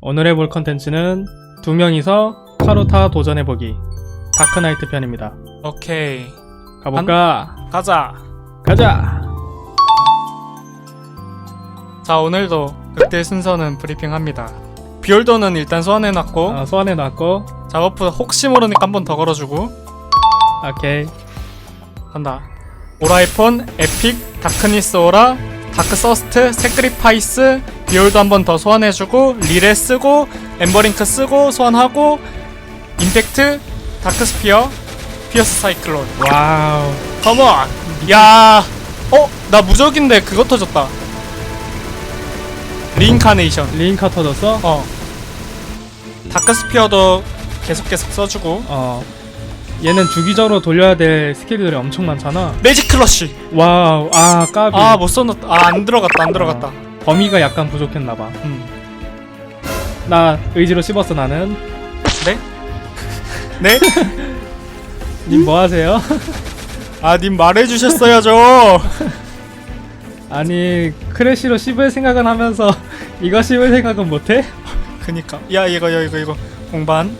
오늘 해볼 컨텐츠는 두 명이서 카루타 도전해보기 다크나이트 편입니다. 오케이. 가볼까? 가자. 가자! 자 오늘도 극딜 순서는 브리핑합니다. 비올더는 일단 소환해놨고 어, 소환해놨고. 작업부 혹시 모르니까 한 번 더 걸어주고. 오케이. 간다. 오라이폰 에픽 다크니스 오라 다크 서스트 세크리파이스 비올도 한 번 더 소환해주고 리레 쓰고 엠버링크 쓰고 소환하고 임팩트 다크 스피어 피어스 사이클론. 와우. 컴온 야. 어? 나 무적인데 그거 터졌다. 리인카네이션 리인카 터졌어? 어. 다크 스피어도 계속 계속 써주고. 어 얘는 주기적으로 돌려야 될 스킬들이 엄청 많잖아. 매직 클러쉬 와우 아 까비. 아 못 써놨다. 아 안 들어갔다 안 들어갔다. 범위가 약간 부족했나봐. 음. 나 의지로 씹었어 나는. 네? 네? 님 뭐 하세요? 아 님 말해주셨어야죠. 아니 크래쉬로 씹을 생각은 하면서 이거 씹을 생각은 못해? 그니까. 야 이거 이거 이거 이거. 공반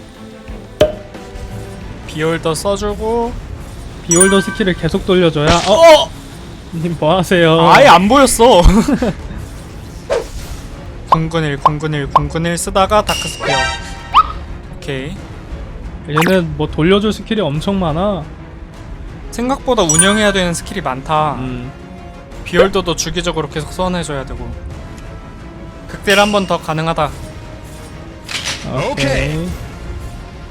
비올더 써주고. 비올더 스킬을 계속 돌려줘야 어? 어! 님 뭐하세요? 아예 안 보였어. 공근일 공근일 공근일 쓰다가 다크스피어. 오케이. 얘는 뭐 돌려줄 스킬이 엄청 많아. 생각보다 운영해야 되는 스킬이 많다. 음. 비올더도 주기적으로 계속 소환해줘야 되고. 극딜 한번 더 가능하다. 오케이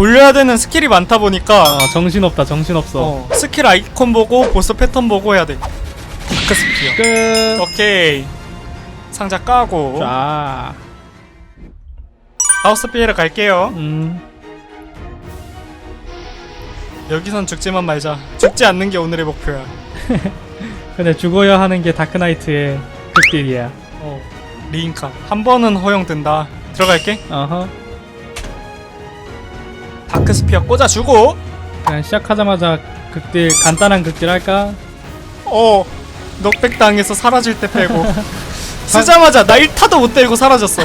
돌려야 되는 스킬이 많다 보니까 어 정신없다 정신없어. 어, 스킬 아이콘 보고 보스 패턴 보고 해야 돼. 다크 스피어 끝. 오케이. 상자 까고. 자, 하우스 피에로 갈게요. 음, 여기선 죽지만 말자. 죽지 않는 게 오늘의 목표야. 근데 죽어야 하는 게 다크나이트의 극딜이야. 어 리인카. 한 번은 허용된다. 들어갈게. 어허. 다크 스피어 꽂아주고. 그냥 시작하자마자 극딜 간단한 극딜 할까? 어 넉백 당해서 사라질 때 빼고. 쓰자마자 나 1타도 못 때리고 사라졌어.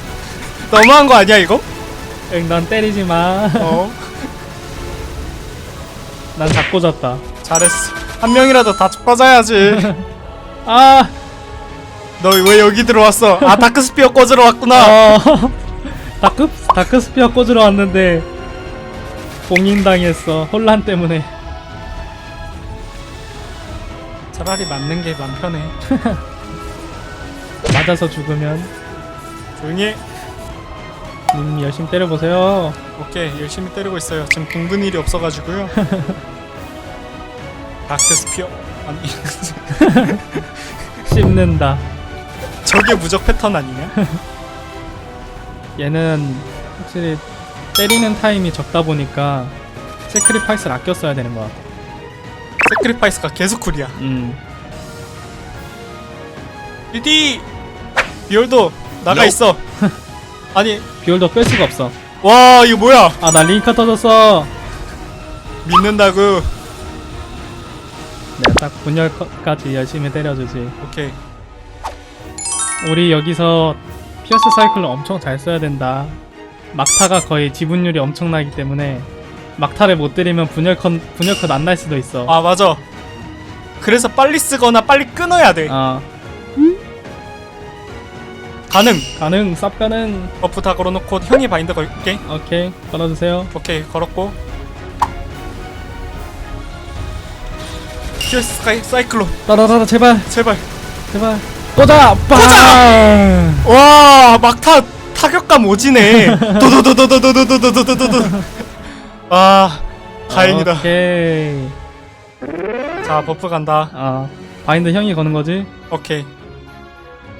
너무한 거 아니야 이거? 응, 넌 때리지 마. 어. 난 잡고 잤다. 잘했어. 한 명이라도 다 빠져야지. 아, 너 왜 여기 들어왔어? 아 다크 스피어 꽂으러 왔구나. 어, 다크 다크 스피어 꽂으러 왔는데 봉인당했어. 혼란 때문에. 차라리 맞는 게 맘 편해 맞아서 죽으면 조용히 해. 님 열심히 때려보세요. 오케이 열심히 때리고 있어요 지금 공근 일이 없어가지고요 다크 스피어 아니 씹는다. 저게 무적 패턴 아니냐? 얘는 확실히 때리는 타임이 적다 보니까 세크리파이스를 아껴 써야 되는 것 같아. 세크리파이스가 계속 쿨이야 음. 리디 비올도 나가 있어 아니 비올더 뺄 수가 없어. 와 이거 뭐야 아, 나 링크 터졌어. 믿는다고 내가 딱 분열까지 열심히 때려주지. 오케이 우리 여기서 피어스 사이클을 엄청 잘 써야 된다. 막타가 거의 지분율이 엄청나기 때문에 막타를 못 때리면 분열컷 분열컷 안날 수도 있어. 아 맞아. 그래서 빨리 쓰거나 빨리 끊어야 돼. 아, 가능. 가능 쌉 가능. 버프 다 걸어놓고 형이 바인드 걸게. 오케이 걸어주세요. 오케이 걸었고. 피어스 스카이 사이클론. 따라라라 제발. 제발. 제발. 꽂아! 빵! 와 막타 타격감 오지네 도도도도도도도도도도도도 아 다행이다 오케이. 자 버프 간다 아 바인드 형이 거는 거지? 오케이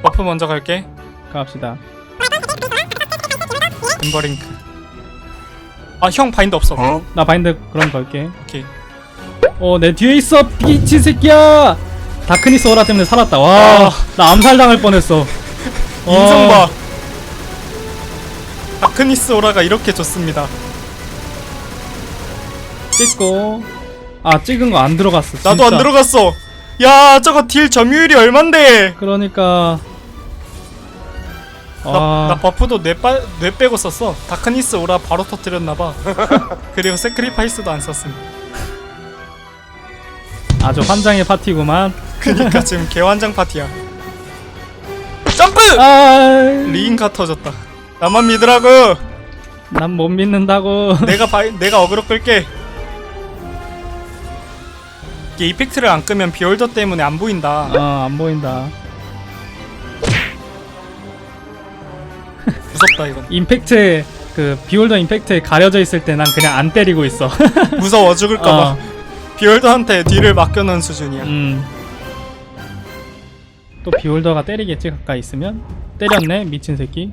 버프 먼저 갈게 갑시다. 엠버링크 아 형 바인드 없어 나 바인드 그럼 걸게 오케이 어내 뒤에 있어 비치 새끼야 다크니스 오라 때문에 살았다 와 아. 나 암살 당할 뻔했어 인성 어, 봐 다크니스 오라가 이렇게 좋습니다. 찍고. 아 찍은 거 안 들어갔어 나도 안 진짜. 들어갔어. 야 저거 딜 점유율이 얼만데? 그러니까. 나, 아. 나 버프도 뇌, 빠, 뇌 빼고 썼어. 다크니스 오라 바로 터뜨렸나봐. 그리고 세크리파이스도 안 썼음 아주 환장의 파티구만. 그니까 지금 개환장 파티야. 점프! 아. 리인카 터졌다 나만 믿으라고. 난 못 믿는다고. 내가 바이, 내가 어그로 끌게. 이게 이펙트를 안 끄면 비올더 때문에 안 보인다. 어 안 보인다. 무섭다 이건. 임팩트 그 비올더 임팩트에 가려져 있을 때 난 그냥 안 때리고 있어. 무서워 죽을까봐. 어, 비올더한테 뒤를 맡겨놓은 수준이야. 음. 또 비올더가 때리겠지 가까이 있으면? 때렸네 미친 새끼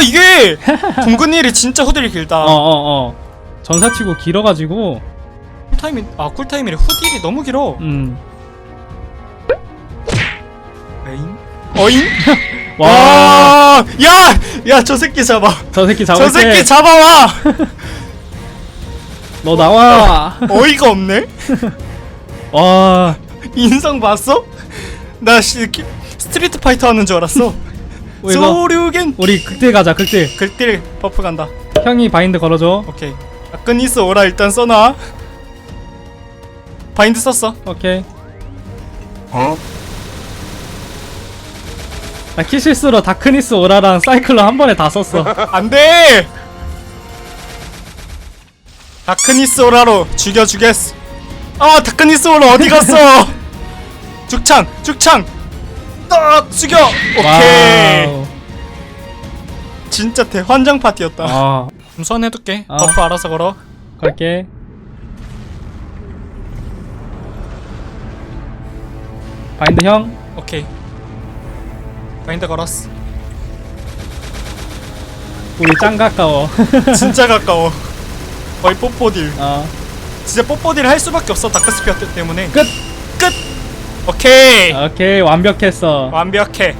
아 이게 둥근일이 진짜 후딜이 길다 어어어 전사치고 길어가지고 쿨타임이 아 쿨타임이래 후딜이 너무 길어 음. 에잉? 어잉? 와, 와! 야! 야 저 새끼 잡아 저 새끼 저 잡을게. 새끼 잡아와! 너 나와. 어이가 없네? 와, 인성 봤어? 나 시, 기- 스트리트 파이터 하는 줄 알았어 어, 이거 소류겐 우리 극딜 가자 극딜. 글딜 버프 간다. 형이 바인드 걸어줘. 오케이. 아크니스 오라 일단 써놔. 바인드 썼어. 오케이. 나 키실수로 다크니스 오라랑 사이클로 한 번에 다 썼어. 안돼! 다크니스 오라로 죽여주겠어. 아 다크니스 오라 어디 갔어? 죽창 죽창 딱 죽여 오케이 와우. 진짜 대환장 파티였다 어, 그럼 소환해둘게 어. 버프 알아서 걸어 걸게. 바인드 형. 오케이 바인드 걸었어 우리 짱 가까워. 진짜 가까워 거의 뽀뽀딜 어. 진짜 뽀뽀딜 할 수밖에 없어 다크스피어 때문에 끝. 끝 오케이 오케이 완벽했어. 완벽해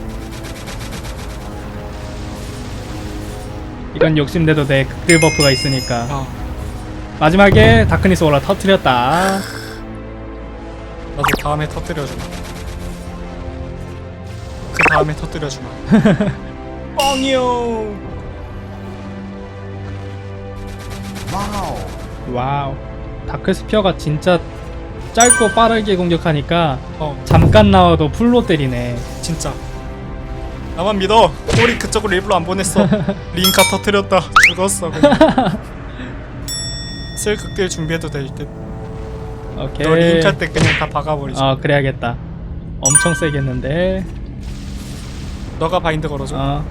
이건 욕심내도 돼. 극딜 버프가 있으니까. 어, 마지막에 다크니스 오라 터트렸다. 나도 다음에 터뜨려주마 그 다음에 터뜨려주마 뻥이요 와우. 다크 스피어가 진짜 짧고 빠르게 공격하니까 어 잠깐 나와도 풀로 때리네. 진짜 나만 믿어 꼬리 그쪽으로 일부러 안 보냈어 링카 터뜨렸다 죽었어 그냥 슬 극딜 준비해도 될듯 오케이. 너 링카 때 그냥 다 박아버리자 어 그래야겠다. 엄청 세겠는데. 너가 바인드 걸어줘 어.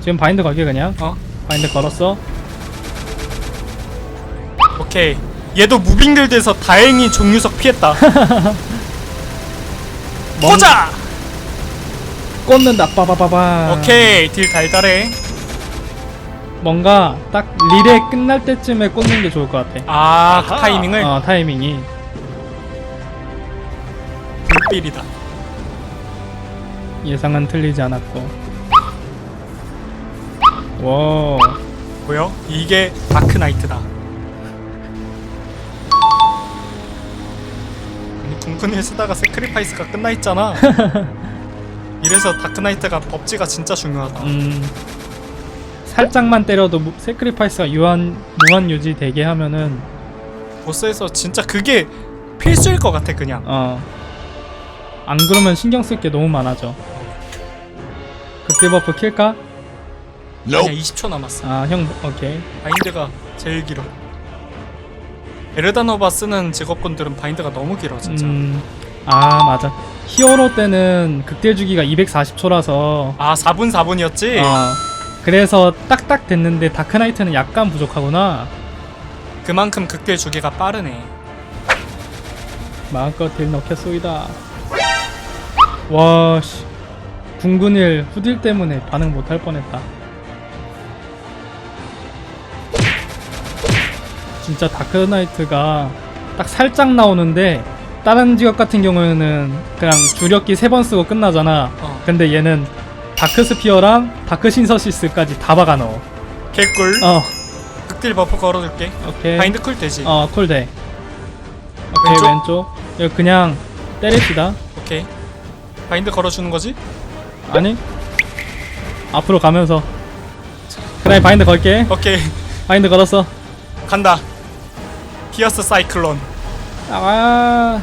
지금 바인드 걸게 그냥. 어? 바인드 걸었어. 오케이 얘도 무빙들 돼서 다행히 종유석 피했다 멍- 보자 꽂는다. 빠바바바. 오케이 딜 달달해 뭔가 딱 릴에 끝날 때쯤에 꽂는 게 좋을 것 같아. 아그 타이밍을 어 타이밍이. 불빌이다 예상은 틀리지 않았고. 와. 보여? 이게 다크 나이트다 아니 궁근일 쓰다가 세크리파이스가 끝나 있잖아 이래서 다크나이트가 법지가 진짜 중요하다 음. 살짝만 때려도 무- 세크리파이스가 유한 무한 유지 되게 하면은 보스에서 진짜 그게 필수일 것 같아 그냥 어. 안 그러면 신경 쓸 게 너무 많아져. 극딜 버프 킬까? 아니야 20초 남았어 아, 형, 오케이. 바인드가 제일 길어 에르다노바 쓰는 직업군들은 바인드가 너무 길어 진짜 음. 아, 맞아. 히어로 때는 극딜 주기가 240초라서 아 4분 4분이었지? 어. 그래서 딱딱 됐는데 다크나이트는 약간 부족하구나. 그만큼 극딜 주기가 빠르네 마음껏 딜 넣겠소이다. 와, 씨. 궁근일 후딜 때문에 반응 못할 뻔했다. 진짜 다크나이트가 딱 살짝 나오는데 다른 직업 같은 경우에는 그냥 주력기 세 번 쓰고 끝나잖아. 어. 근데 얘는 다크 스피어랑 다크 신서시스까지 다 박아 넣어. 개꿀. 어, 극딜 버프 걸어줄게. 오케이. 바인드 쿨 되지. 어, 쿨돼. 오케이, 왼쪽? 왼쪽. 이거 그냥 때립시다. 오케이. 바인드 걸어주는 거지? 아니? 앞으로 가면서. 그래, 바인드 걸게. 오케이. 바인드 걸었어. 간다. 피어스 사이클론. 아.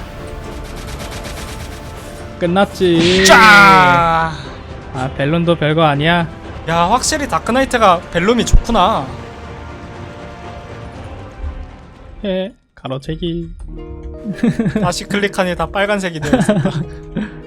끝났지. 짜. 아, 벨론도 별거 아니야. 야 확실히 다크나이트가 벨룸이 좋구나. 해. 가로채기. 다시 클릭하니 다 빨간색이 되었습니다.